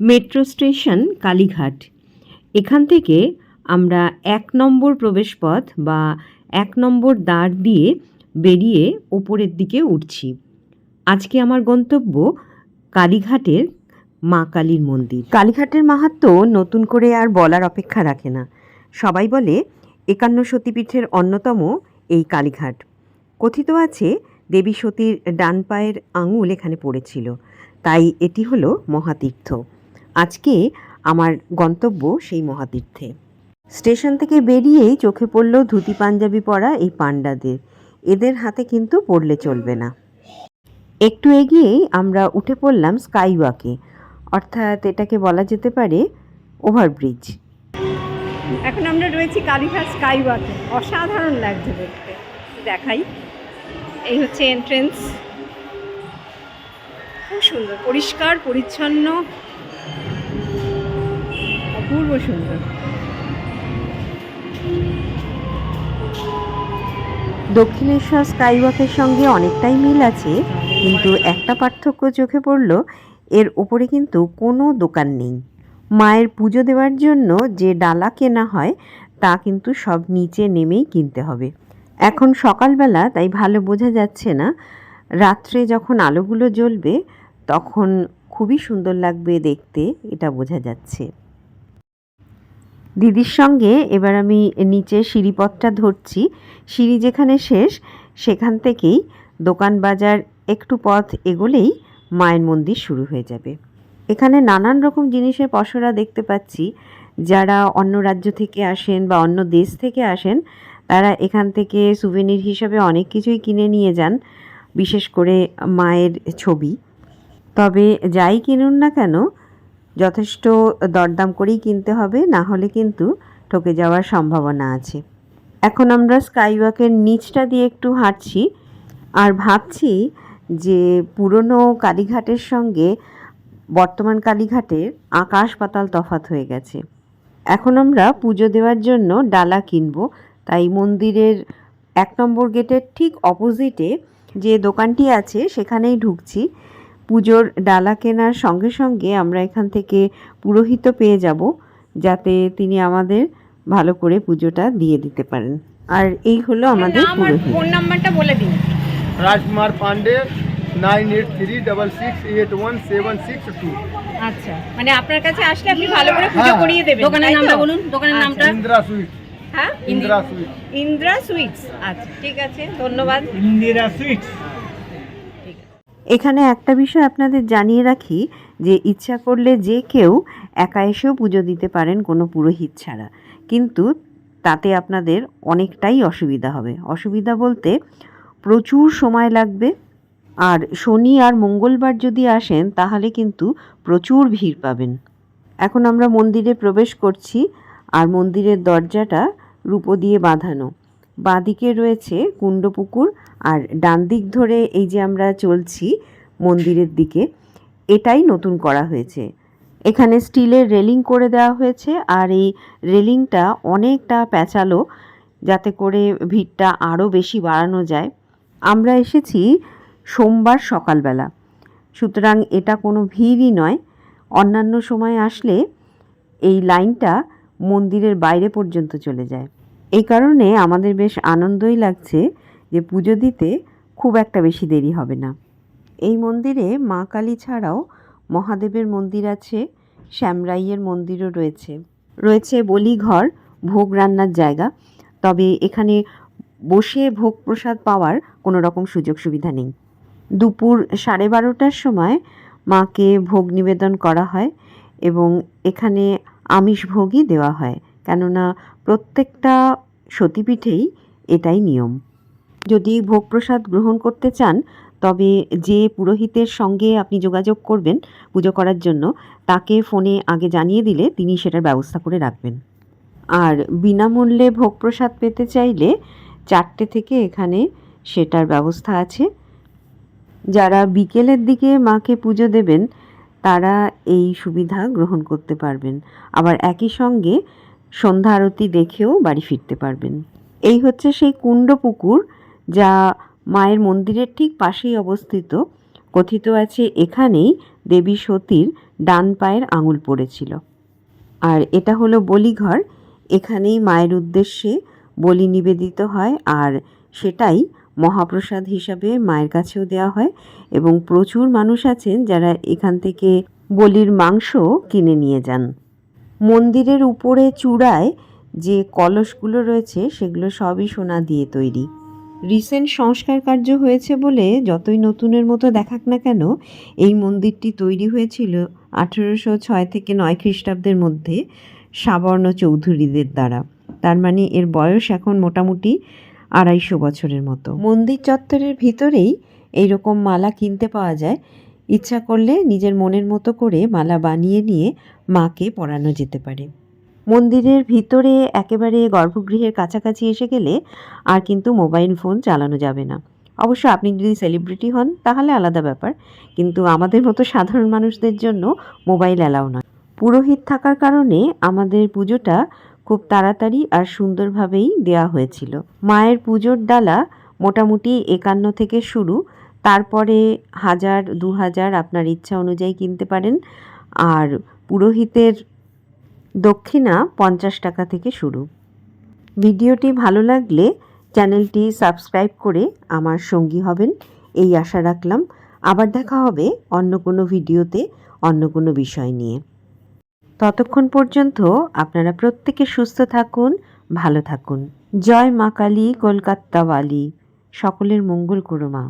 Metro station, Kalighat. এখান থেকে আমরা এক নম্বর প্রবেশপথ বা এক নম্বর দ্বার দিয়ে বেরিয়ে ওপরের দিকে উঠছি। আজকে আমার গন্তব্য কালীঘাটের মা কালীর মন্দির। কালীঘাটের মাহাত্ম্য নতুন করে আর বলার অপেক্ষা রাখে না। সবাই বলে, একান্ন সতীপীঠের অন্যতম এই কালীঘাট। কথিত আছে, দেবী সতীর ডান পায়ের আঙুল এখানে পড়েছিল। তাই এটি হলো মহাতীর্থ। আজকে আমার গন্তব্য সেই মহাতীর্থে। স্টেশন থেকে বেরিয়েই চোখে পড়ল ধুতি পাঞ্জাবি পরা এই পাণ্ডাদের। এদের হাতে কিন্তু পড়লে চলবে না। একটু এগিয়েই আমরা উঠে পড়লাম স্কাইওয়াকে। অর্থাৎ এটাকে বলা যেতে পারে ওভারব্রিজ। এখন আমরা রয়েছি কালীঘাট স্কাইওয়াকে। অসাধারণ লাগছে দেখতে। দেখাই। এই হচ্ছে এন্ট্রেন্স খুব সুন্দর, পরিষ্কার, পরিচ্ছন্ন। অপূর্ব সুন্দর দক্ষিণেশ্বর স্কাইওয়াকের সঙ্গে অনেকটাই মিল আছে, কিন্তু একটা পার্থক্য চোখে পড়ল, এর ওপরে কিন্তু কোনো দোকান নেই। মায়ের পুজো দেওয়ার জন্য যে ডালা কেনা হয়, তা কিন্তু সব নিচে নেমেই কিনতে হবে। এখন সকালবেলা, তাই ভালো বোঝা যাচ্ছে না। রাত্রে যখন আলোগুলো জ্বলবে, তখন খুবই সুন্দর লাগবে দেখতে, এটা বোঝা যাচ্ছে। দিদির সঙ্গে এবার আমি নিচে সিঁড়িপথটা ধরছি। সিঁড়ি যেখানে শেষ, সেখান থেকেই দোকান বাজার একটু পথ এগোলেই মায়ের মন্দির শুরু হয়ে যাবে। এখানে নানান রকম জিনিসের পসরা দেখতে পাচ্ছি। যারা অন্য রাজ্য থেকে আসেন বা অন্য দেশ থেকে আসেন, তারা এখান থেকে সুভেনির হিসাবে অনেক কিছুই কিনে নিয়ে যান, বিশেষ করে মায়ের ছবি। তবে যাই কিনুন না কেন যথেষ্ট দরদাম করেই কিনতে হবে, না হলে কিন্তু ঠকে যাওয়ার সম্ভাবনা আছে। এখন আমরা স্কাইওয়াকের নিচটা দিয়ে একটু হাঁটছি আর ভাবছি যে পুরনো কালীঘাটের সঙ্গে বর্তমান কালীঘাটের আকাশ পাতাল তফাত হয়ে গেছে। এখন আমরা পুজো দেওয়ার জন্য ডালা কিনব, তাই মন্দিরের এক নম্বর গেটের ঠিক অপোজিটে যে দোকানটি আছে সেখানেই ঢুকছি। পুজোর ডালা কেনার সঙ্গে সঙ্গে আমরা এখান থেকে পুরোহিত পেয়ে যাব যাতে তিনি আমাদের ভালো করে পুজোটা দিয়ে দিতে পারেন। আর এই হলো আমাদের পুরোহিত। ফোন নাম্বারটা বলে দিন। Rajkumar Pandey nine eight three double six eight one seven six two. আচ্ছা মানে আপনার কাছে আসলে আপনি ভালো করে পুজো হ্যাঁ, হ্যাঁ। করিয়ে দেবেন দোকানের নামটা বলুন দোকানের আচ্ছা। নামটা। ইন্দ্রা সুইট হ্যাঁ? Indra sweet Indra sweets. আচ্ছা ঠিক আছে ধন্যবাদ। ইন্দিরা সুইটস। এখানে একটা বিষয় আপনাদের জানিয়ে রাখি, যে ইচ্ছা করলে যে কেউ একা এসেও পুজো দিতে পারেন কোনো পুরোহিত ছাড়া। কিন্তু তাতে আপনাদের অনেকটাই অসুবিধা হবে। অসুবিধা বলতে প্রচুর সময় লাগবে, আর শনি আর মঙ্গলবার যদি আসেন, তাহলে কিন্তু প্রচুর ভিড় পাবেন। এখন আমরা মন্দিরে প্রবেশ করছি, আর মন্দিরের দরজাটা রূপো দিয়ে বাঁধানো। বাঁদিকে রয়েছে কুণ্ডপুকুর আর ডান দিক ধরে এই যে আমরা চলছি মন্দিরের দিকে, এটাই নতুন করা হয়েছে। এখানে স্টিলের রেলিং করে দেওয়া হয়েছে আর এই রেলিংটা অনেকটা প্যাঁচালো যাতে করে ভিড়টা আরও বেশি বাড়ানো যায়। আমরা এসেছি সোমবার সকালবেলা। সুতরাং এটা কোনো ভিড়ই নয়। অন্যান্য সময় আসলে এই লাইনটা মন্দিরের বাইরে পর্যন্ত চলে যায়। এই কারণে আমাদের বেশ আনন্দই লাগছে যে পুজো দিতে খুব একটা বেশি দেরি হবে না। এই মন্দিরে মা কালী ছাড়াও মহাদেবের মন্দির আছে, শ্যামরাইয়ের মন্দিরও রয়েছে। রয়েছে বলিঘর, ভোগ রান্নার জায়গা। তবে এখানে বসে ভোগ প্রসাদ পাওয়ার কোনো রকম সুযোগ সুবিধা নেই। দুপুর সাড়ে বারোটার সময় মাকে ভোগ নিবেদন করা হয় এবং এখানে আমিষ ভোগই দেওয়া হয়। কেননা প্রত্যেকটা সতীপীঠেই এটাই নিয়ম। যদি ভোগ প্রসাদ গ্রহণ করতে চান, তবে যে পুরোহিতের সঙ্গে আপনি যোগাযোগ করবেন পুজো করার জন্য, তাকে ফোনে আগে জানিয়ে দিলে তিনি সেটার ব্যবস্থা করে রাখবেন। আর বিনামূল্যে ভোগ প্রসাদ পেতে চাইলে চারটে থেকে এখানে সেটার ব্যবস্থা আছে। যারা বিকেলের দিকে মাকে পুজো দেবেন, তারা এই সুবিধা গ্রহণ করতে পারবেন। আবার একই সঙ্গে সন্ধ্যা আরতি দেখেও বাড়ি ফিরতে পারবেন। এই হচ্ছে সেই কুণ্ড পুকুর যা মায়ের মন্দিরের ঠিক পাশেই অবস্থিত। কথিত আছে এখানেই দেবী সতীর ডান পায়ের আঙুল পড়েছিল। আর এটা হলো বলিঘর। এখানেই মায়ের উদ্দেশ্যে বলি নিবেদিত হয় আর সেটাই মহাপ্রসাদ হিসাবে মায়ের কাছেও দেওয়া হয় এবং প্রচুর মানুষ আছেন যারা এখান থেকে বলির মাংস কিনে নিয়ে যান। মন্দিরের উপরে চূড়ায় যে কলসগুলো রয়েছে, সেগুলো সবই সোনা দিয়ে তৈরি। রিসেন্ট সংস্কার কার্য হয়েছে বলে যতই নতুনের মতো দেখাক না কেন, এই মন্দিরটি তৈরি হয়েছিল আঠেরোশো ছয় থেকে নয় খ্রিস্টাব্দের মধ্যে সাবর্ণ চৌধুরীদের দ্বারা। তার মানে এর বয়স এখন মোটামুটি আড়াইশো বছরের মতো। মন্দির চত্বরের ভিতরেই এইরকম মালা কিনতে পাওয়া যায়। ইচ্ছা করলে নিজের মনের মতো করে মালা বানিয়ে নিয়ে মাকে পরানো যেতে পারে। মন্দিরের ভিতরে একেবারে গর্ভগৃহের কাছাকাছি এসে গেলে আর কিন্তু মোবাইল ফোন চালানো যাবে না। অবশ্য আপনি যদি সেলিব্রিটি হন তাহলে আলাদা ব্যাপার, কিন্তু আমাদের মতো সাধারণ মানুষদের জন্য মোবাইল অ্যালাও নয়। পুরোহিত থাকার কারণে আমাদের পুজোটা খুব তাড়াতাড়ি আর সুন্দরভাবেই দেওয়া হয়েছিল। মায়ের পুজোর ডালা মোটামুটি একান্ন থেকে শুরু তারপরে হাজার, দু হাজার আপনার ইচ্ছা অনুযায়ী কিনতে পারেন। আর পুরোহিতের দক্ষিণা পঞ্চাশ টাকা থেকে শুরু। ভিডিওটি ভালো লাগলে চ্যানেলটি সাবস্ক্রাইব করে আমার সঙ্গী হবেন। এই আশা রাখলাম। আবার দেখা হবে অন্য কোনো ভিডিওতে, অন্য কোনো বিষয় নিয়ে। ততক্ষণ পর্যন্ত আপনারা প্রত্যেকে সুস্থ থাকুন, ভালো থাকুন। জয় মা কালী কলকাত্তাওয়ালি সকলের মঙ্গল করো মা